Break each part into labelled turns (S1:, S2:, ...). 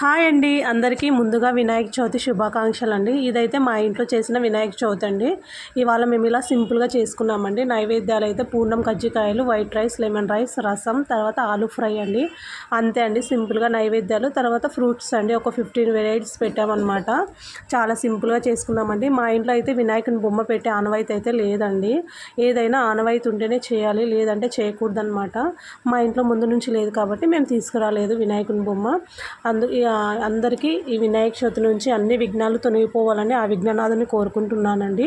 S1: Hi అండి. అందరికీ ముందుగా వినాయక చవితి శుభాకాంక్షలు అండి ఇదైతే మా ఇంట్లో చేసిన వినాయక చవితి అండి. ఇవాళ మేము ఇలా సింపుల్గా చేసుకున్నామండి. నైవేద్యాలు అయితే పూర్ణం కజ్జికాయలు వైట్ రైస్ లెమన్ రైస్ రసం తర్వాత ఆలు ఫ్రై అండి. అంతే అండి సింపుల్గా నైవేద్యాలు. తర్వాత ఫ్రూట్స్ అండి. ఒక ఫిఫ్టీన్ వెరైటీస్ పెట్టామన్నమాట. చాలా సింపుల్గా చేసుకున్నామండి. మా ఇంట్లో అయితే వినాయకుని బొమ్మ పెట్టే ఆనవాయితీ అయితే లేదండి. ఏదైనా ఆనవాయితీ ఉంటేనే చేయాలి. లేదంటే చేయకూడదనమాట మా ఇంట్లో ముందు నుంచి లేదు కాబట్టి మేము తీసుకురాలేదు వినాయకుని బొమ్మ. అందు అందరికీ ఈ వినాయక చవితి నుంచి అన్ని విఘ్నాలు తొలగిపోవాలని ఆ విఘ్ననాథుని కోరుకుంటున్నానండి.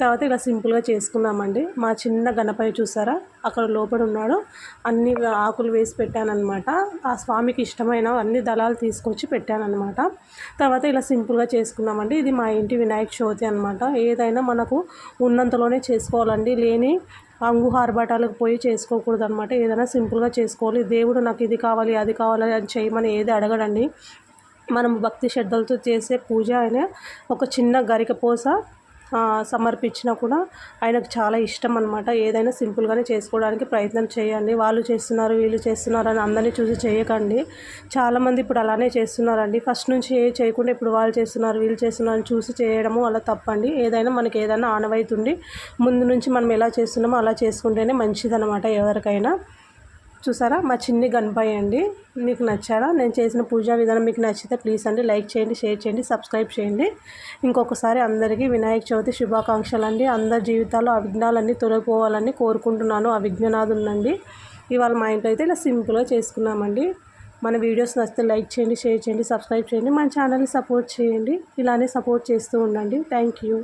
S1: తర్వాత ఇలా సింపుల్గా చేసుకున్నామండి మా చిన్న గణపతి చూసారా? అక్కడ లోపల ఉన్నాడు. అన్ని ఆకులు వేసి పెట్టానమాట ఆ స్వామికి ఇష్టమైన అన్ని దళాలు తీసుకొచ్చి పెట్టానమాట తర్వాత ఇలా సింపుల్గా చేసుకున్నామండి ఇది మా ఇంటి వినాయక చవితి అనమాట ఏదైనా మనకు ఉన్నంతలోనే చేసుకోవాలండి. లేని అంగు ఆర్భాటాలకు పోయి చేసుకోకూడదు అనమాట ఏదైనా సింపుల్గా చేసుకోవాలి. దేవుడు నాకు ఇది కావాలి అది కావాలి అని చేయమని ఏది అడగడండి. మనం భక్తి శ్రద్ధలతో చేసే పూజ అయినా ఒక చిన్న గరిక పోస సమర్పించినా కూడా ఆయనకు చాలా ఇష్టం అనమాట ఏదైనా సింపుల్గానే చేసుకోవడానికి ప్రయత్నం చేయండి. వాళ్ళు చేస్తున్నారు వీళ్ళు చేస్తున్నారు అని అందరినీ చూసి చేయకండి. చాలామంది ఇప్పుడు అలానే చేస్తున్నారండి. ఫస్ట్ నుంచి ఏ చేయకుండా ఇప్పుడు వాళ్ళు చేస్తున్నారు వీళ్ళు చేస్తున్నారు అని చూసి చేయడము అలా తప్పండి. ఏదైనా మనకి ఏదైనా ఆనవైతుండి ముందు నుంచి మనం ఎలా చేస్తున్నామో అలా చేసుకుంటేనే మంచిదనమాట ఎవరికైనా. చూసారా? మా చిన్ని గణపయ్య అండి. మీకు నచ్చారా? నేను చేసిన పూజా విధానం మీకు నచ్చితే ప్లీజ్ అండి లైక్ చేయండి షేర్ చేయండి సబ్స్క్రైబ్ చేయండి. ఇంకొకసారి అందరికీ వినాయక చవితి శుభాకాంక్షలు అండి. అందరి జీవితాల్లో అవిఘ్నాలన్నీ తొలగిపోవాలని కోరుకుంటున్నాను. అవిఘ్ననాథునండి ఇవాళ మా ఇంట్లో అయితే ఇలా సింపుల్గా చేసుకున్నామండి. మన వీడియోస్ నచ్చితే లైక్ చేయండి షేర్ చేయండి సబ్స్క్రైబ్ చేయండి. మన ఛానల్ని సపోర్ట్ చేయండి. ఇలానే సపోర్ట్ చేస్తూ ఉండండి. Thank you